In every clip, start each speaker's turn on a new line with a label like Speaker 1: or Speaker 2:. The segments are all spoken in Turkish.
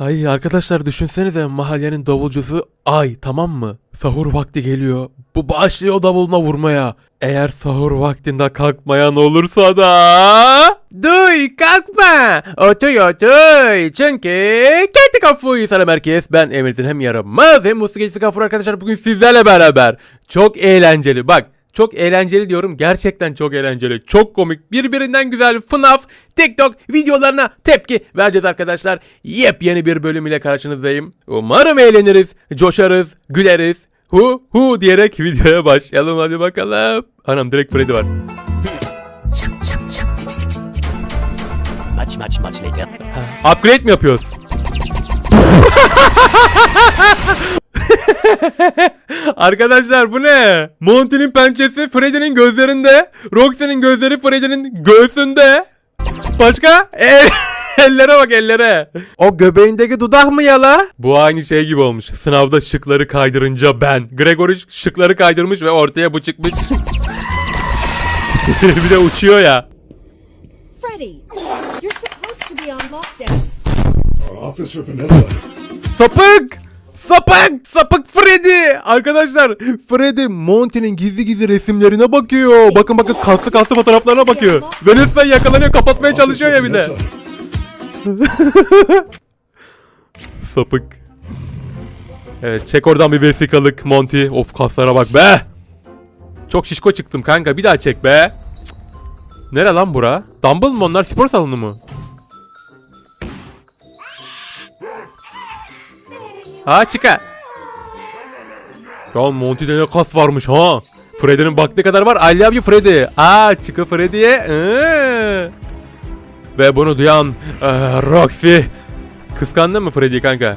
Speaker 1: Hay arkadaşlar düşünsenize mahallenin davulcusu Ay tamam mı? Sahur vakti geliyor. Bu başlıyor davuluna vurmaya. Eğer sahur vaktinde kalkmayan olursa da... Duy kalkma. Otuy otuy. Çünkü kendi kafayı sana merkez. Ben Emir'in hem yaramaz hem geçti kafur arkadaşlar. Bugün sizlerle beraber. Çok eğlenceli. Bak çok eğlenceli diyorum. Gerçekten çok eğlenceli. Çok komik. Birbirinden güzel FNAF, TikTok videolarına tepki vereceğiz arkadaşlar. Yepyeni bir bölüm ile karşınızdayım. Umarım eğleniriz, coşarız, güleriz. Hu hu diyerek videoya başlayalım hadi bakalım. Anam direkt Freddy var.
Speaker 2: Much, much, much later.
Speaker 1: Upgrade mi yapıyoruz? Arkadaşlar bu ne? Monty'nin pençesi Freddy'nin gözlerinde. Roxy'nin gözleri Freddy'nin göğsünde. Başka? El, ellere bak ellere. O göbeğindeki dudak mı yala? Bu aynı şey gibi olmuş. Sınavda şıkları kaydırınca ben. Gregory şıkları kaydırmış ve ortaya bu çıkmış. bir de uçuyor ya.
Speaker 3: Freddy, you're supposed to be on lockdown.
Speaker 4: Officer Vanilla.
Speaker 1: Sapık! Sapık! Sapık Freddy! Arkadaşlar Freddy Monty'nin gizli gizli resimlerine bakıyor. Bakın bakın kaslı kaslı fotoğraflarına bakıyor. Vanessa yakalanıyor kapatmaya çalışıyor ya bir de. Sapık. Evet çek oradan bir vesikalık Monty. Of kaslara bak be. Çok şişko çıktım kanka bir daha çek be. Cık. Nere lan bura? Dumble mı onlar spor salonu mu? Ha çıka. Ya Monty'de ne kas varmış ha. Freddy'nin bak ne kadar var. I love you Freddy. Aa çıkı Freddy'ye. Ve bunu duyan ee, Roxy. Kıskandın mı Freddy kanka?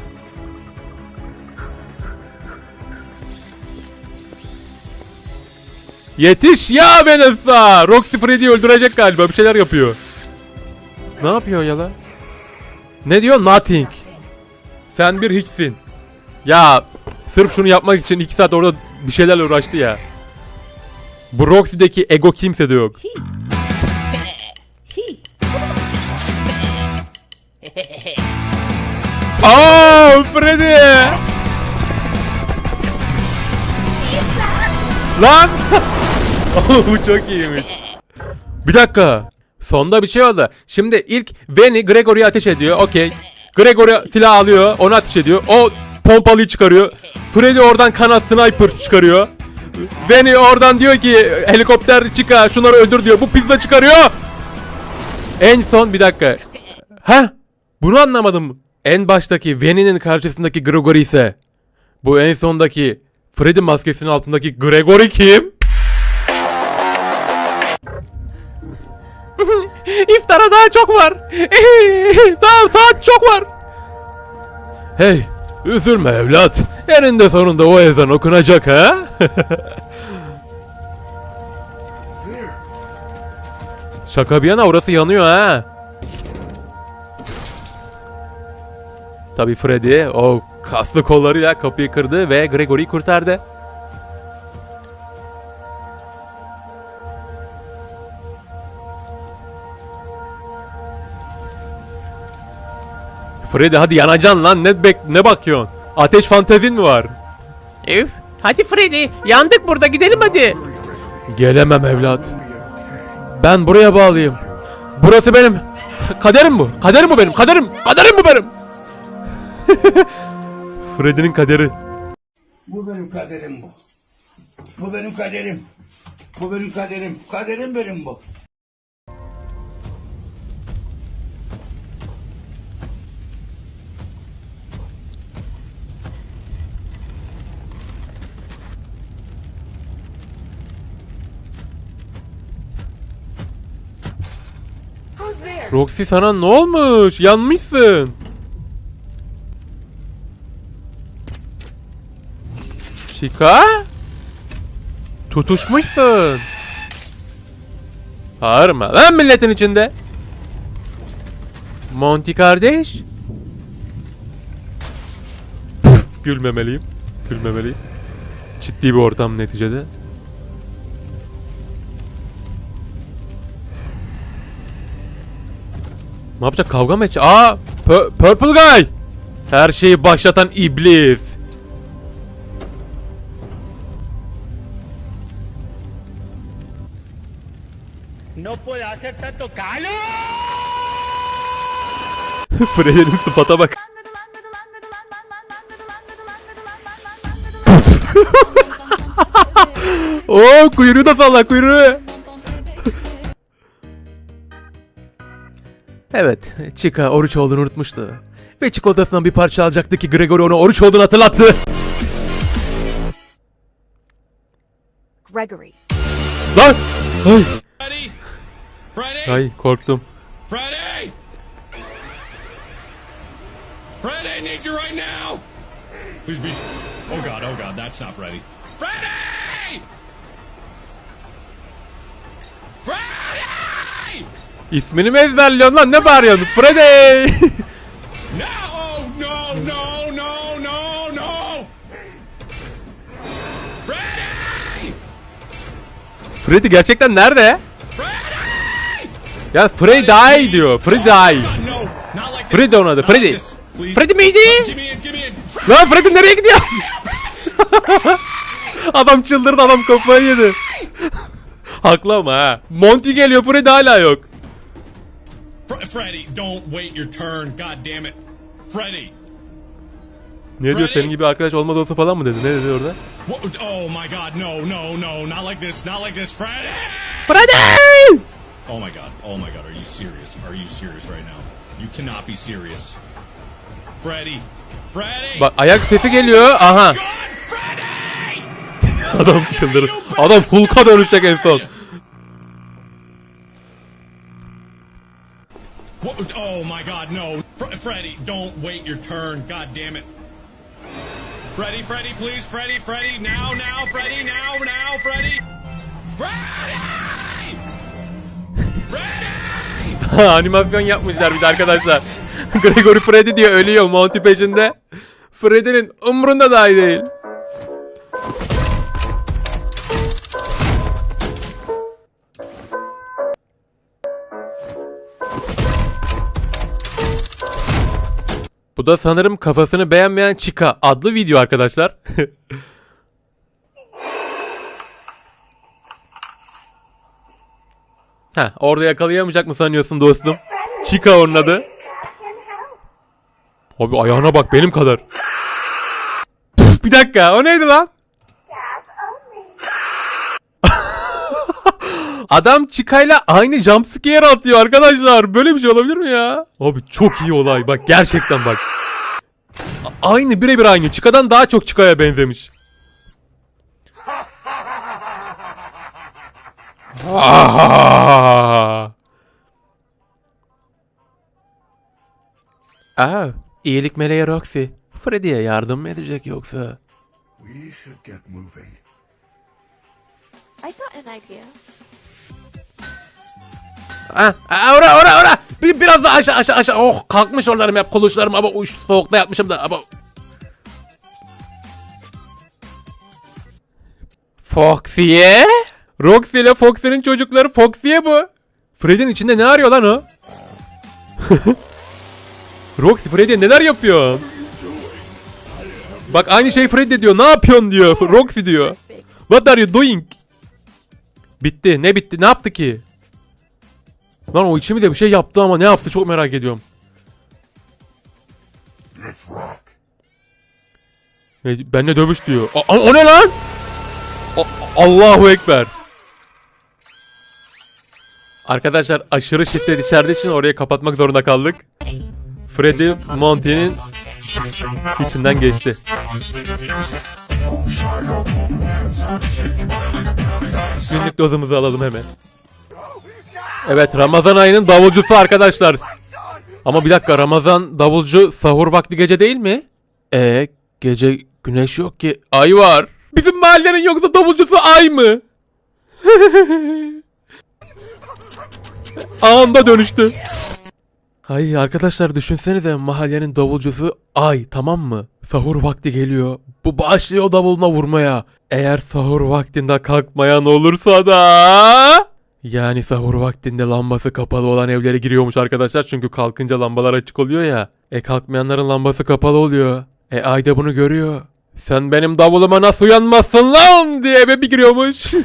Speaker 1: Yetiş ya Vanessa. Roxy Freddy'yi öldürecek galiba. Bir şeyler yapıyor. Ne yapıyor ya lan? Ne diyor? Nothing. Sen bir hiçsin. Ya sırf şunu yapmak için 2 saat orada bir şeylerle uğraştı ya. Bu Roxy'deki ego kimse de yok. Aa Freddy! Lan! Bu çok iyiymiş. Bir dakika. Sonda bir şey oldu. Şimdi ilk Veni Gregory'e ateş ediyor. Okey. Gregory silah alıyor. Onu ateş ediyor. O pompalıyı çıkarıyor. Freddy oradan kanat sniper çıkarıyor. Veni oradan diyor ki helikopter çıkar şunları öldür diyor. Bu pizza çıkarıyor. En son bir dakika. Ha? Bunu anlamadım. En baştaki Veni'nin karşısındaki Gregory ise bu en sondaki Freddy maskesinin altındaki Gregory kim? İftara daha çok var. daha saat çok var. Hey, üzülme evlat. Eninde sonunda o ezan okunacak ha? Şaka bir yana orası yanıyor ha. Tabii Freddy o kaslı kollarıyla kapıyı kırdı ve Gregory'yi kurtardı. Freddy hadi yanacaksın lan ne bek ne bakıyorsun? Ateş fantezin mi var?
Speaker 5: Üf. Hadi Freddy. Yandık burada gidelim hadi.
Speaker 1: Gelemem evlat. Ben buraya bağlıyım. Burası benim. Kaderim bu. Kaderim bu benim. Kaderim. Kaderim bu benim. Freddy'nin kaderi.
Speaker 6: Bu benim kaderim bu. Bu benim kaderim. Bu benim kaderim. Kaderim benim bu.
Speaker 1: Roxy sana ne olmuş? Yanmışsın. Chica? Tutuşmuşsun. Bağırma lan milletin içinde. Monty kardeş. Püf, Gülmemeliyim. Gülmemeliyim. Ciddi bir ortam neticede. Ne yapacak? Kavga mı edecek? Aa! Pu- Purple Guy! Her şeyi başlatan iblis.
Speaker 7: No puede hacer tanto calor.
Speaker 1: Freddy'nin sıfata bak. Oo kuyruğu da salla kuyruğu. Evet, Chica oruç olduğunu unutmuştu. Ve çikolatasından bir parça alacaktı ki Gregory ona oruç olduğunu hatırlattı.
Speaker 3: Gregory.
Speaker 1: Lan! Ay,
Speaker 7: Freddy! Freddy!
Speaker 1: ay korktum.
Speaker 7: Freddy! Freddy, I need you right now! Please be. Oh god, oh god, that's not Freddy. Freddy! Freddy!
Speaker 1: İsmini mi ezberliyorsun lan ne bağırıyorsun? Freddy!
Speaker 7: Freddy!
Speaker 1: Gerçekten nerede? Ya Freddy iyi diyor. Freddy
Speaker 7: this.
Speaker 1: Freddy onun adı, Freddy. Freddy miydi? Lan Freddy nereye gidiyor? adam çıldırdı adam kafayı yedi. Haklı ama ha. Monty geliyor Freddy hala yok.
Speaker 7: Fre- Freddy, don't wait your turn. God damn it. Freddy.
Speaker 1: Ne diyor
Speaker 7: Freddy?
Speaker 1: senin gibi arkadaş olmaz olsa falan mı dedi? Ne dedi orada?
Speaker 7: What? Oh my god, no, no, no, not like this, not like this. Freddy!
Speaker 1: Freddy!
Speaker 7: Oh my god, oh my god, are you serious? Are you serious right now? You cannot be serious. Freddy! Freddy!
Speaker 1: Bak ayak sesi geliyor. Aha. Adam çıldırdı. Adam Hulk'a dönüşecek en son.
Speaker 7: What? Oh my god, no. Fre- Freddy, don't wait your turn. God damn it. Freddy, Freddy, please, Freddy, Freddy, now, now, Freddy, now, now, Freddy! Freddy! Freddy!
Speaker 1: Animasyon yapmışlar bir de arkadaşlar. Gregory Freddy diye ölüyor Monty peşinde. Freddy'nin umrunda dahi değil. Bu da sanırım kafasını beğenmeyen Chica adlı video arkadaşlar. Ha, orada yakalayamayacak mı sanıyorsun dostum? Chica onun adı. Abi ayağına bak benim kadar. Bir dakika o neydi lan? Adam Chica'yla aynı jumpscare atıyor arkadaşlar. Böyle bir şey olabilir mi ya? Abi çok iyi olay. Bak gerçekten bak. A- Aynı birebir aynı. Chica'dan daha çok Chica'ya benzemiş. Aha! Aa, iyilik meleği Roxy. Freddy'ye yardım mı edecek yoksa?
Speaker 4: We should get moving.
Speaker 8: I got an idea.
Speaker 1: Ha, ha, ora ora ora. Bir, biraz daha aşağı aşağı aşağı. Oh kalkmış oralarım hep kuluşlarım ama uç soğukta yatmışım da ama. Foxy'ye? Roxy ile Foxy'nin çocukları Foxy'ye bu. Freddy'nin içinde ne arıyor lan o? Roxy Freddy'ye neler yapıyor? Bak aynı şey Freddy diyor. Ne yapıyorsun diyor. Roxy diyor. What are you doing? Bitti. Ne bitti? Ne yaptı ki? Lan o içimi de bir şey yaptı ama ne yaptı çok merak ediyorum. Ne, benle dövüş diyor. A- o ne lan? Allahu Ekber. Arkadaşlar aşırı şiddet içerdiği için orayı kapatmak zorunda kaldık. Freddy Monty'nin içinden geçti. Günlük dozumuzu alalım hemen. Evet Ramazan ayının davulcusu arkadaşlar. Ama bir dakika Ramazan davulcu sahur vakti gece değil mi? E gece güneş yok ki ay var. Bizim mahallenin yoksa davulcusu ay mı? Anında dönüştü. Hay arkadaşlar düşünsenize mahallenin davulcusu ay tamam mı? Sahur vakti geliyor. Bu başlıyor davuluna vurmaya. Eğer sahur vaktinde kalkmayan olursa da Yani sahur vaktinde lambası kapalı olan evlere giriyormuş arkadaşlar. Çünkü kalkınca lambalar açık oluyor ya. E kalkmayanların lambası kapalı oluyor. E Ayda bunu görüyor. Sen benim davuluma nasıl uyanmazsın lan diye eve bir giriyormuş.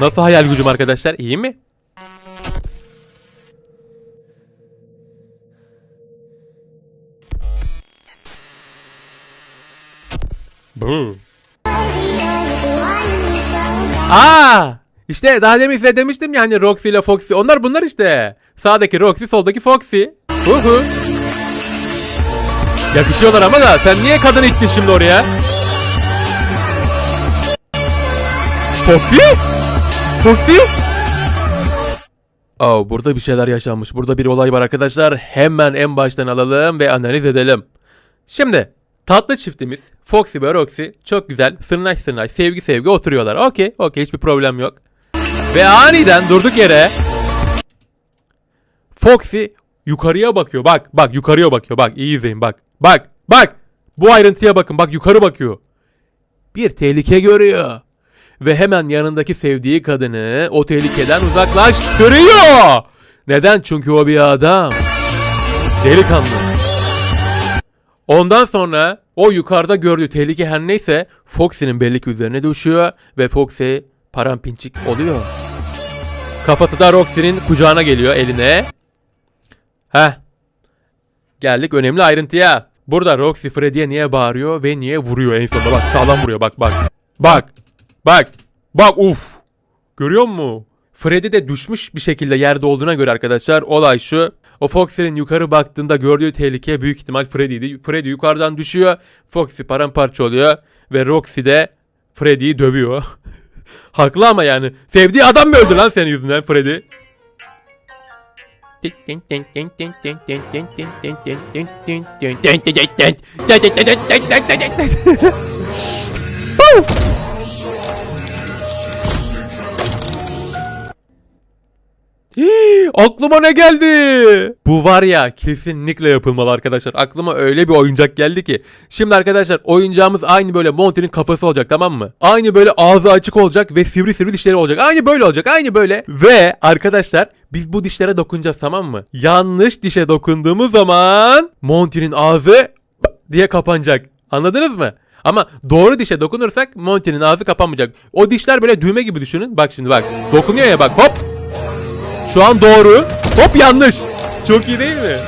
Speaker 1: Nasıl hayal gücüm arkadaşlar iyi mi? Bu. Aa! İşte daha demin size demiştim ya hani Roxy ile Foxy. Onlar bunlar işte. Sağdaki Roxy, soldaki Foxy. Hu hu. Yakışıyorlar ama da sen niye kadın ittin şimdi oraya? Foxy? Foxy? Oh, burada bir şeyler yaşanmış. Burada bir olay var arkadaşlar. Hemen en baştan alalım ve analiz edelim. Şimdi tatlı çiftimiz Foxy ve Roxy çok güzel sırnaş sırnaş sevgi sevgi oturuyorlar. Okey okey hiçbir problem yok. Ve aniden durduk yere Foxy yukarıya bakıyor. Bak bak yukarıya bakıyor. Bak iyi izleyin bak. Bak bak. Bu ayrıntıya bakın. Bak yukarı bakıyor. Bir tehlike görüyor. Ve hemen yanındaki sevdiği kadını o tehlikeden uzaklaştırıyor. Neden? Çünkü o bir adam. Delikanlı. Ondan sonra o yukarıda gördüğü tehlike her neyse Foxy'nin belli üzerine düşüyor ve Foxy parampinçik oluyor. Kafası da Roxy'nin kucağına geliyor eline. Heh. Geldik önemli ayrıntıya. Burada Roxy Freddy'ye niye bağırıyor ve niye vuruyor en sonunda. Bak sağlam vuruyor bak bak. Bak. Bak. Bak uf. Görüyor musun? Freddy de düşmüş bir şekilde yerde olduğuna göre arkadaşlar olay şu. O Foxy'nin yukarı baktığında gördüğü tehlike büyük ihtimal Freddy'ydi. Freddy yukarıdan düşüyor. Foxy paramparça oluyor. Ve Roxy de Freddy'yi dövüyor. Haklı ama yani. Sevdiği adam mı öldü lan senin yüzünden Freddy? Hii, Aklıma ne geldi? Bu var ya kesinlikle yapılmalı arkadaşlar. Aklıma öyle bir oyuncak geldi ki. Şimdi arkadaşlar oyuncağımız aynı böyle Monty'nin kafası olacak tamam mı? Aynı böyle ağzı açık olacak ve sivri sivri dişleri olacak. Aynı böyle olacak aynı böyle. Ve arkadaşlar biz bu dişlere dokunacağız tamam mı? Yanlış dişe dokunduğumuz zaman Monty'nin ağzı diye kapanacak. Anladınız mı? Ama doğru dişe dokunursak Monty'nin ağzı kapanmayacak. O dişler böyle düğme gibi düşünün. Bak şimdi bak. Dokunuyor ya bak hop. Şu an doğru. Hop yanlış. Çok iyi değil mi?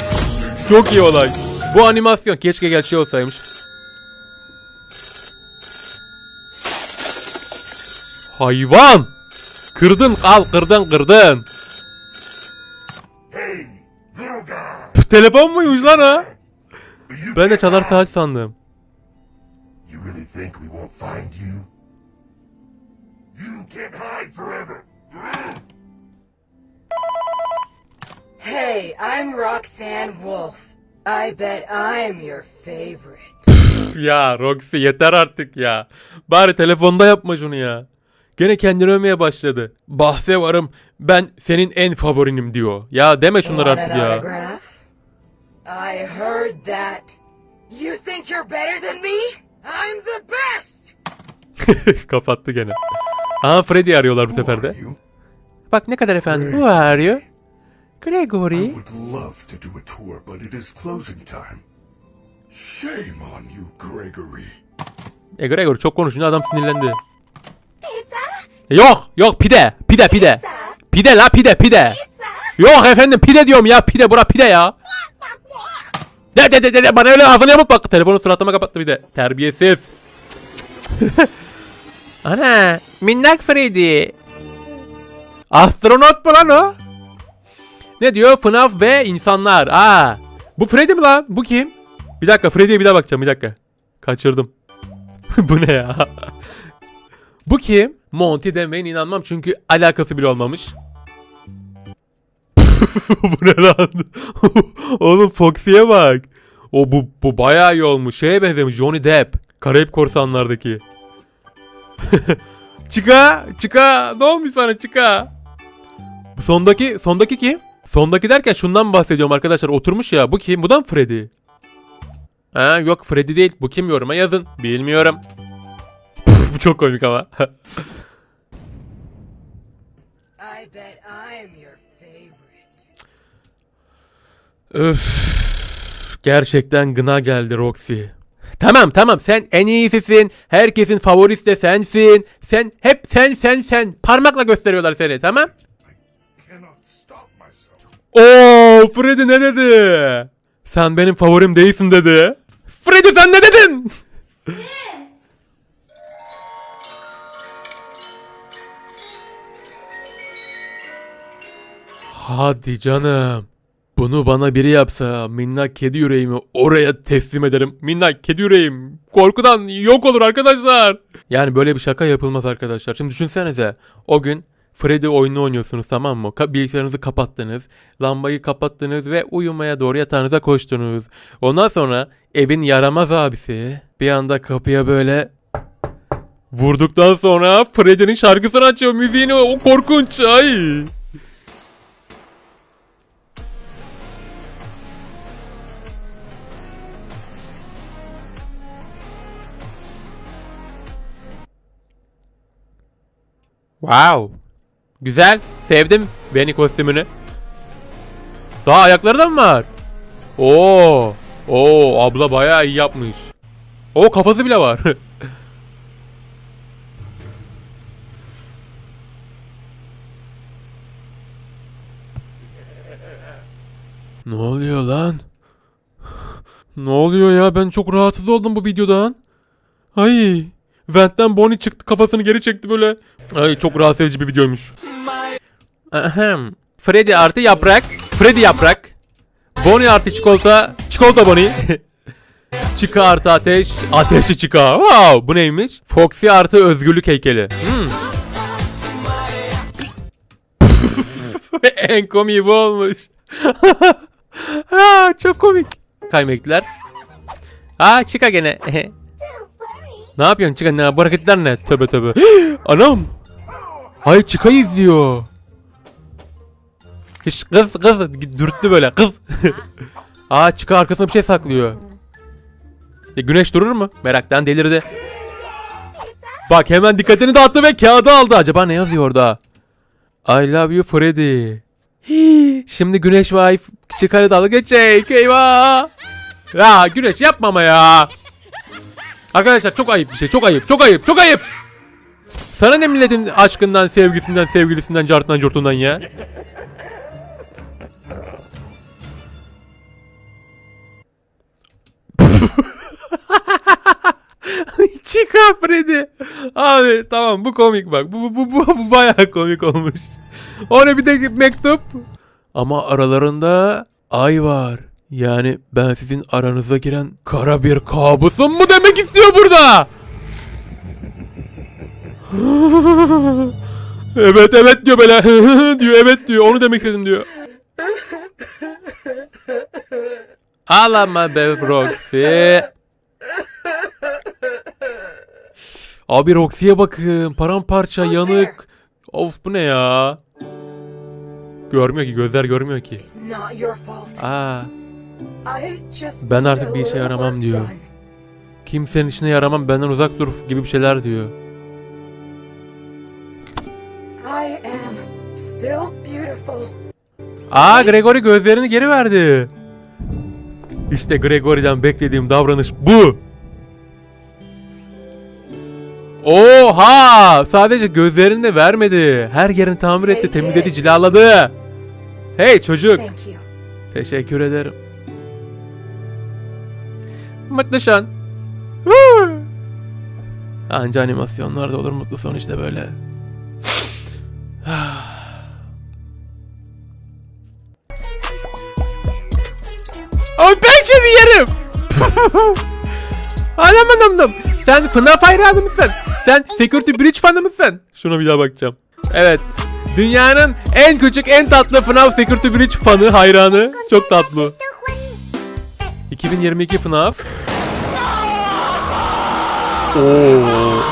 Speaker 1: Çok iyi olay. Bu animasyon keşke gerçeği olsaymış. Hayvan. Kırdın al kırdın kırdın.
Speaker 4: Hey!
Speaker 1: Püh, Telefon muymuş lan ha? Ben de çalar saat sandım.
Speaker 4: You really think we won't find you? You can't hide forever!
Speaker 9: Hey, I'm Roxanne Wolf. I bet I'm your favorite.
Speaker 1: Ya Roxy yeter artık ya. Bari telefonda yapma şunu ya. Gene kendini övmeye başladı. Bahse varım ben senin en favorinim diyor. Ya deme şunları artık ya.
Speaker 9: I heard that. You think you're better than me? I'm the best!
Speaker 1: Kapattı gene. Aha Freddy arıyorlar bu sefer de. Bak ne kadar efendim. Who are you?
Speaker 4: I
Speaker 1: Gregory.
Speaker 4: would love to do a tour, but it is closing time. Shame on you, Gregory.
Speaker 1: E Gregory çok konuşunca adam sinirlendi.
Speaker 8: Pizza?
Speaker 1: Yok yok pide pide pide. Pide la pide pide. Yok efendim pide diyorum ya pide bura pide ya. De de de de de bana öyle ağzını yamuk bak. Telefonu suratıma kapattı bir de. Terbiyesiz. Ana minnak Freddy. Astronot mu lan o? Ne diyor? FNAF ve insanlar. Aa. Bu Freddy mi lan? Bu kim? Bir dakika Freddy'ye bir daha bakacağım bir dakika. Kaçırdım. bu ne ya? bu kim? Monty demeyin inanmam çünkü alakası bile olmamış. bu ne lan? Oğlum Foxy'ye bak. O bu, bu bayağı iyi olmuş. Şeye benzemiş Johnny Depp. Karayip Korsanlar'daki. Çıka, çıka. Ne olmuş sana çıka? Sondaki, sondaki kim? Sondaki derken şundan bahsediyorum arkadaşlar. Oturmuş ya. Bu kim? Bu da mı Freddy? Ha, yok Freddy değil. Bu kim yoruma yazın. Bilmiyorum. Bu çok komik ama. Öf. Gerçekten gına geldi Roxy. Tamam tamam sen en iyisisin. Herkesin favorisi de sensin. Sen hep sen sen sen. Parmakla gösteriyorlar seni tamam? Oo Freddy ne dedi? Sen benim favorim değilsin dedi. Freddy sen ne dedin? Hadi canım. Bunu bana biri yapsa minnak kedi yüreğimi oraya teslim ederim. Minnak kedi yüreğim korkudan yok olur arkadaşlar. Yani böyle bir şaka yapılmaz arkadaşlar. Şimdi düşünsenize o gün Freddy oyunu oynuyorsunuz tamam mı? Bilgisayarınızı kapattınız. Lambayı kapattınız ve uyumaya doğru yatağınıza koştunuz. Ondan sonra evin yaramaz abisi bir anda kapıya böyle vurduktan sonra Freddy'nin şarkısını açıyor. Müziğini o korkunç. Ay. Wow. Güzel. Sevdim Benny kostümünü. Daha ayakları da mı var? Oo. Oo abla bayağı iyi yapmış. O kafası bile var. ne oluyor lan? ne oluyor ya? Ben çok rahatsız oldum bu videodan. Ay. Vent'ten Bonnie çıktı kafasını geri çekti böyle. Ay çok rahatsız edici bir videoymuş. Ahem. Freddy artı yaprak. Freddy yaprak. Bonnie artı çikolata. Çikolata Bonnie. Chica artı ateş. Ateşli Chica. Wow. Bu neymiş? Foxy artı özgürlük heykeli. Hmm. en komiği bu olmuş. ha, çok komik. Kaymekler. Aa Chica gene. Ne yapıyorsun Chica? Ne bu hareketler ne? Tövbe tövbe. Anam. Hayır Chica'yı izliyor. Hiç kız kız dürttü böyle kız. Aa Chica arkasına bir şey saklıyor. E, güneş durur mu? Meraktan delirdi. Bak hemen dikkatini dağıttı ve kağıdı aldı. Acaba ne yazıyor orada? I love you Freddy. Şimdi Güneş ve Chica'yla dalga geçecek. Eyvah. Ya Güneş yapma ya. Arkadaşlar çok ayıp bir şey. Çok ayıp. Çok ayıp. Çok ayıp. Sana ne milletin aşkından, sevgisinden, sevgilisinden, cartından, curtundan ya? Chica Freddy. Abi tamam bu komik bak. Bu, bu, bu, bu, bu bayağı komik olmuş. Ona bir de mektup. Ama aralarında ay var. Yani ben sizin aranıza giren kara bir kabusum mu demek istiyor burada? evet evet diyor böyle diyor evet diyor onu demek istedim diyor. Ağlama be Roxy. Abi Roxy'ye bakın paramparça yanık. Of bu ne ya? Görmüyor ki gözler görmüyor ki. Aa Ben artık bir işe yaramam diyor. kimsenin işine yaramam benden uzak dur gibi bir şeyler diyor. Aa Gregory gözlerini geri verdi. İşte Gregory'den beklediğim davranış bu. Oha! Sadece gözlerini de vermedi. Her yerini tamir etti, temizledi, cilaladı. Hey çocuk. Teşekkür ederim. Mutlu. Huu. Anca animasyonlarda olur mutlu son işte böyle. Ay ben seni yerim. Anam anam Sen FNAF hayranı mısın? Sen Security Breach fanı mısın? Şuna bir daha bakacağım. Evet. Dünyanın en küçük en tatlı FNAF Security Breach fanı hayranı. Çok tatlı. 2022 FNAF. Oo.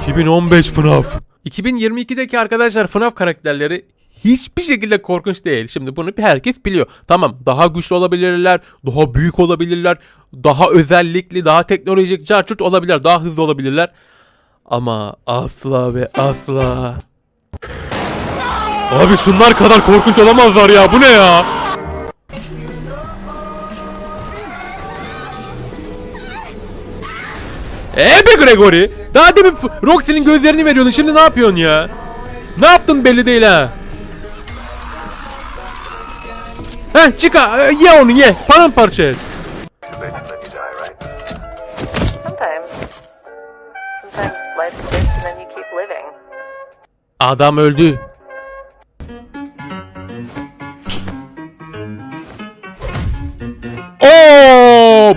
Speaker 1: 2015 FNAF. 2022'deki arkadaşlar FNAF karakterleri hiçbir şekilde korkunç değil. Şimdi bunu herkes biliyor. Tamam daha güçlü olabilirler, daha büyük olabilirler, daha özellikli, daha teknolojik, carçurt olabilirler, daha hızlı olabilirler. Ama asla ve asla... Abi şunlar kadar korkunç olamazlar ya. Bu ne ya? Ee be Gregory. Daha demin Roxy'nin gözlerini veriyordun. Şimdi ne yapıyorsun ya? Ne yaptın belli değil ha. Heh çık ha. Ee, Ye onu ye. Paramparça et.
Speaker 8: Sometimes. Sometimes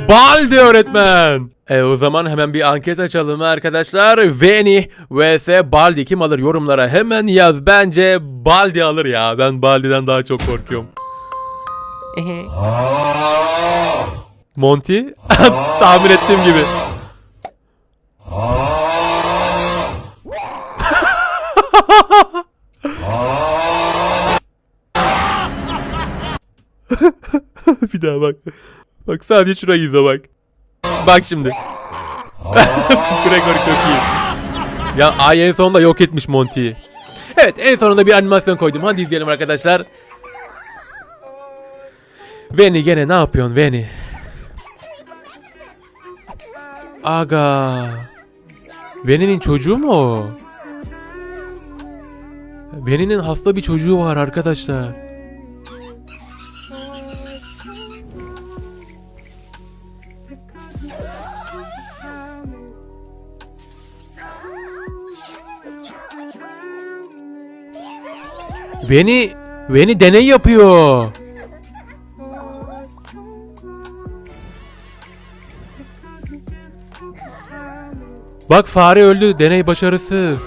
Speaker 1: Baldi öğretmen. E o zaman hemen bir anket açalım arkadaşlar. Veni vs Baldi kim alır yorumlara hemen yaz. Bence Baldi alır ya. Ben Baldi'den daha çok korkuyorum. Monty tahmin ettiğim gibi. bir daha bak. Bak sadece şurayı izle bak. Bak şimdi. Gregor çok iyi. Ya ay en sonunda yok etmiş Monty'yi. Evet en sonunda bir animasyon koydum. Hadi izleyelim arkadaşlar. Veni gene ne yapıyorsun Veni? Aga. Veni'nin çocuğu mu o? Veni'nin hasta bir çocuğu var arkadaşlar. Beni beni deney yapıyor. Bak fare öldü. Deney başarısız.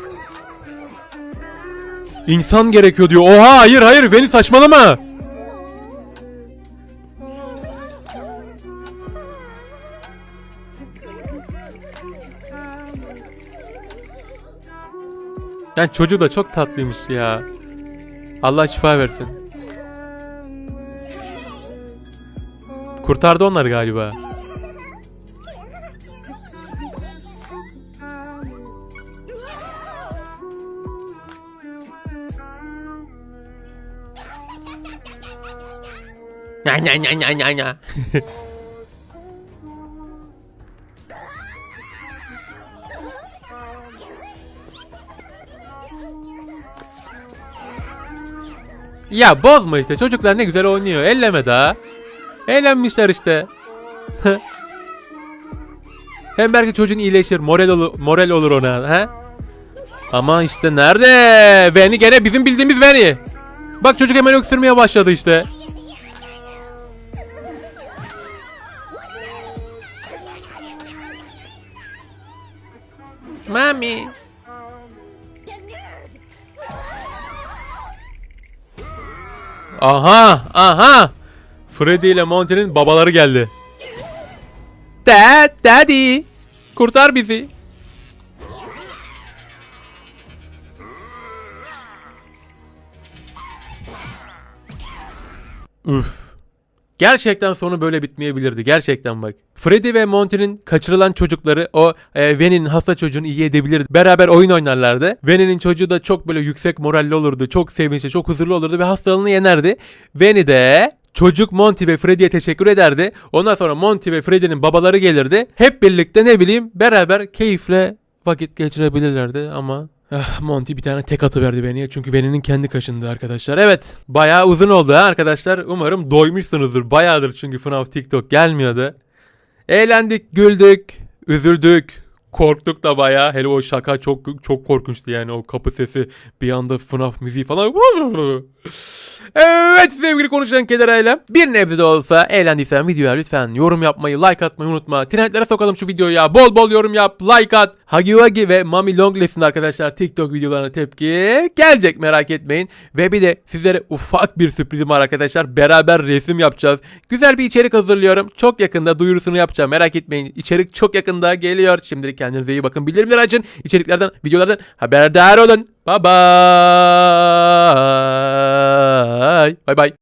Speaker 1: İnsan gerekiyor diyor. Oha hayır hayır beni saçmalama. Yani çocuğu da çok tatlıymış ya. Allah şifa versin. Kurtardı onları galiba. Nya nya nya nya nya nya. Ya bozma işte çocuklar ne güzel oynuyor. Elleme daha. Eğlenmişler işte. Hem belki çocuğun iyileşir. Moral olur, moral olur ona. He? Ama işte nerede? Veni gene bizim bildiğimiz Veni. Bak çocuk hemen öksürmeye başladı işte. Mami. Aha, aha. Freddy ile Monty'nin babaları geldi. Dad, daddy. Kurtar bizi. Üf. Gerçekten sonu böyle bitmeyebilirdi. Gerçekten bak. Freddy ve Monty'nin kaçırılan çocukları o e, Veni'nin hasta çocuğunu iyi edebilirdi. Beraber oyun oynarlardı. Veni'nin çocuğu da çok böyle yüksek moralli olurdu. Çok sevinçli, çok huzurlu olurdu ve hastalığını yenerdi. Veni de çocuk Monty ve Freddy'ye teşekkür ederdi. Ondan sonra Monty ve Freddy'nin babaları gelirdi. Hep birlikte ne bileyim beraber keyifle vakit geçirebilirlerdi ama Ah, Monty bir tane tek atı verdi beni çünkü Veni'nin kendi kaşındı arkadaşlar. Evet bayağı uzun oldu ha arkadaşlar. Umarım doymuşsunuzdur. Bayağıdır çünkü FNAF TikTok gelmiyordu. Eğlendik, güldük, üzüldük, korktuk da bayağı. Hele o şaka çok çok korkunçtu yani o kapı sesi bir anda FNAF müziği falan. Evet sevgili konuşan kederayla bir nebze de olsa eğlendiysen videoya lütfen yorum yapmayı, like atmayı unutma. Trendlere sokalım şu videoyu ya. Bol bol yorum yap, like at. Hagi Wagi ve Mami Longless'in arkadaşlar TikTok videolarına tepki gelecek merak etmeyin. Ve bir de sizlere ufak bir sürprizim var arkadaşlar. Beraber resim yapacağız. Güzel bir içerik hazırlıyorum. Çok yakında duyurusunu yapacağım. Merak etmeyin. İçerik çok yakında geliyor. Şimdilik kendinize iyi bakın. Bildirimleri açın. İçeriklerden, videolardan haberdar olun. 拜拜拜拜。